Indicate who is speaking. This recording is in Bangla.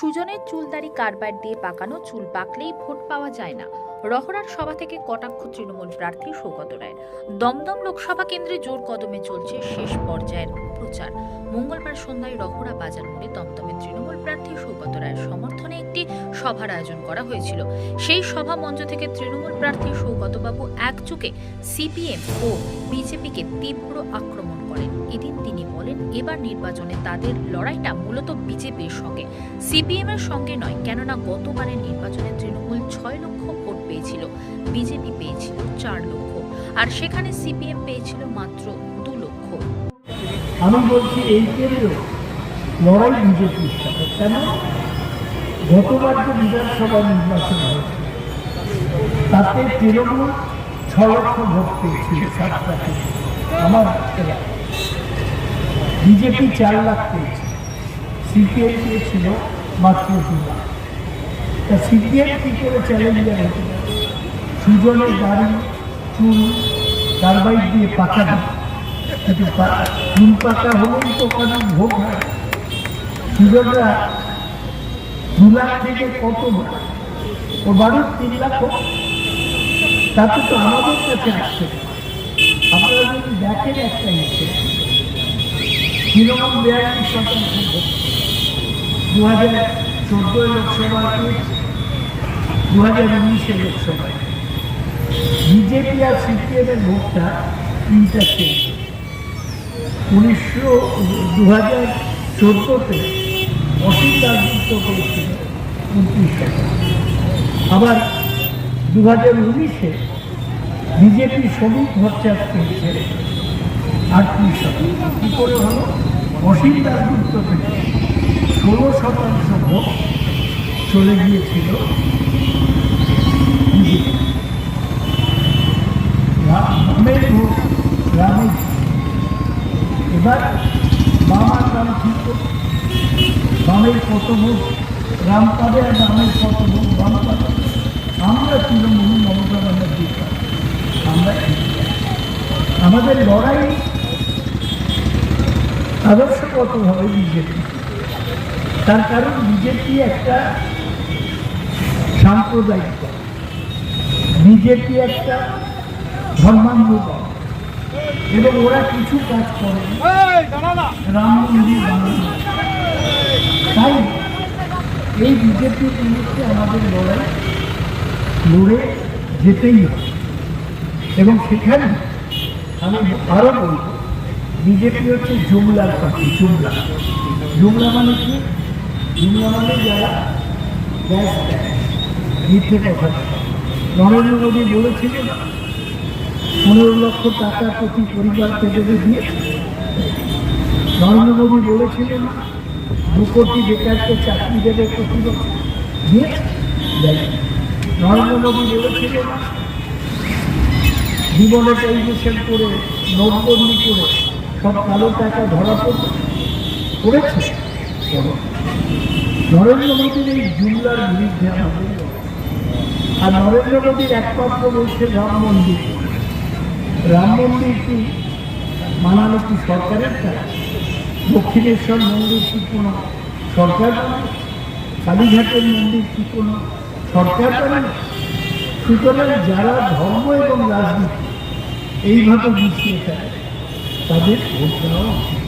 Speaker 1: সুজনের চুলদারি কারবার দিয়ে পাকানো চুল পাকলেই ভোট পাওয়া যায় না। রহরার সভা থেকে কটাক্ষ তৃণমূল প্রার্থী সৌগত রায়। দমদম লোকসভা কেন্দ্রে জোর কদমে চলছে শেষ পর্যায়ের প্রচার। মঙ্গলবার সন্ধ্যায় রহরা বাজার মোড়ে দমদমের তৃণমূল প্রার্থী সৌগত রায়ের সমর্থনে একটি সভার আয়োজন করা হয়েছিল। সেই সভা মঞ্চ থেকে তৃণমূল প্রার্থী সৌগতবাবু একচুকে সিপিএম ও বিজেপিকে তীব্র আক্রমণ করেন। এদিন তিনি বলেন, এবার নির্বাচনে তাদের লড়াইটা মূলত বিজেপির সঙ্গে। সিপিএম এর সঙ্গে নয়, কেননা গতবারের নির্বাচনে তৃণমূল ছয় লক্ষ ভোট পেয়েছিল। বিজেপি পেয়েছিল চার লক্ষ। আর সেখানে সিপিএম পেয়েছিল মাত্র দু লক্ষ।
Speaker 2: আমি বলছি, এই লড়াই বিজেপির সাথে, কেন? গতবার যে বিধানসভা নির্বাচন হয়েছে তাতে তৃণমূল ছ লক্ষ ভোট পেয়েছিল সাতটা থেকে। আমার বিজেপি চার লাখ পেয়েছে। সিপিএম পেয়েছিল মাত্র দু লাখ। তা সিপিএম কী করে চ্যালেঞ্জার হতে সুজনের গাড়ি চুল, কারবাইট দিয়ে পাকা কিন্তু চুল পাকা হলেই তো ওখানে ভোট হয় সুযোগরা দু লাখ থেকে কত বাড়ে? ও বাড়ুক তিন লাখ তাতে তো আমাদের কাছে আসছে আপনারা যদি দেখেন একটা ইচ্ছে তৃণমূল বিয়াল্লিশ শতাংশ দু হাজার চোদ্দোয় লোকসভা দু হাজার উনিশে লোকসভায় বিজেপি আর সিপিএম এর ভোটটা ইন্টারচেঞ্জ উনিশশো দু হাজার চোদ্দোতে অসীম রাজনীতি করেছিল উনত্রিশ শতাংশ আবার দু হাজার উনিশে বিজেপি শ্রমিক ভরচার পেয়েছে আটত্রিশ শতাংশ কী করে হলো? রাজনীতি থেকে ষোলো শতাংশ ভোট চলে গিয়েছিল বিজেপি। গ্রামের ভোট গ্রামে এবার বামের কত ভোট রাম পাবে আর বামের কত ভোট বাম পাবে আমরা তৃণমূল মমতা ব্যানার্জি আমরা। আমাদের লড়াই আদর্শগতভাবে বিজেপি। তার কারণ বিজেপি একটা সাম্প্রদায়িক দল। বিজেপি একটা ধর্মান্ধ দল। এবং ওরা কিছু কাজ করে রাম মন্দির বানানো তাই এই বিজেপির বিরুদ্ধে আমাদের লড়াই। লড়ে যেতেই হবে এবং সেখানে আমি আরও বলব, বিজেপি হচ্ছে জুমলার পার্টি জুমলা জুমলা মানে কি? জুমলা মানে যারা গ্যাস মিথ্যে কথা নরেন্দ্র মোদী বলেছিলেন, পনেরো লক্ষ টাকা প্রতি পরিবারকে দেবে দিয়ে, নরেন্দ্র মোদী বলেছিলেন দু কোটি বেকারকে চাকরি দেবে প্রতি দিয়ে নরেন্দ্র মোদী বলেছিলেন ডিমনিটাইজেশন করে, নোটবন্দি করে, সব কালো টাকা ধরা পড়বে। করেছে? নরেন্দ্র মোদীর এই জুমলার বিরুদ্ধে আর নরেন্দ্র মোদীর একমাত্র বলছে রাম মন্দির। রাম মন্দির কি বানানো কি সরকারের কাজ। দক্ষিণেশ্বর মন্দির কি কোনো সরকার কালীঘাটের মন্দির কি কোনো সরকার বানায় সুতরাং যারা ধর্ম এবং রাজনীতি, এইভাবে মিশিয়ে থাকে তাদের ভোট দেওয়া উচিত।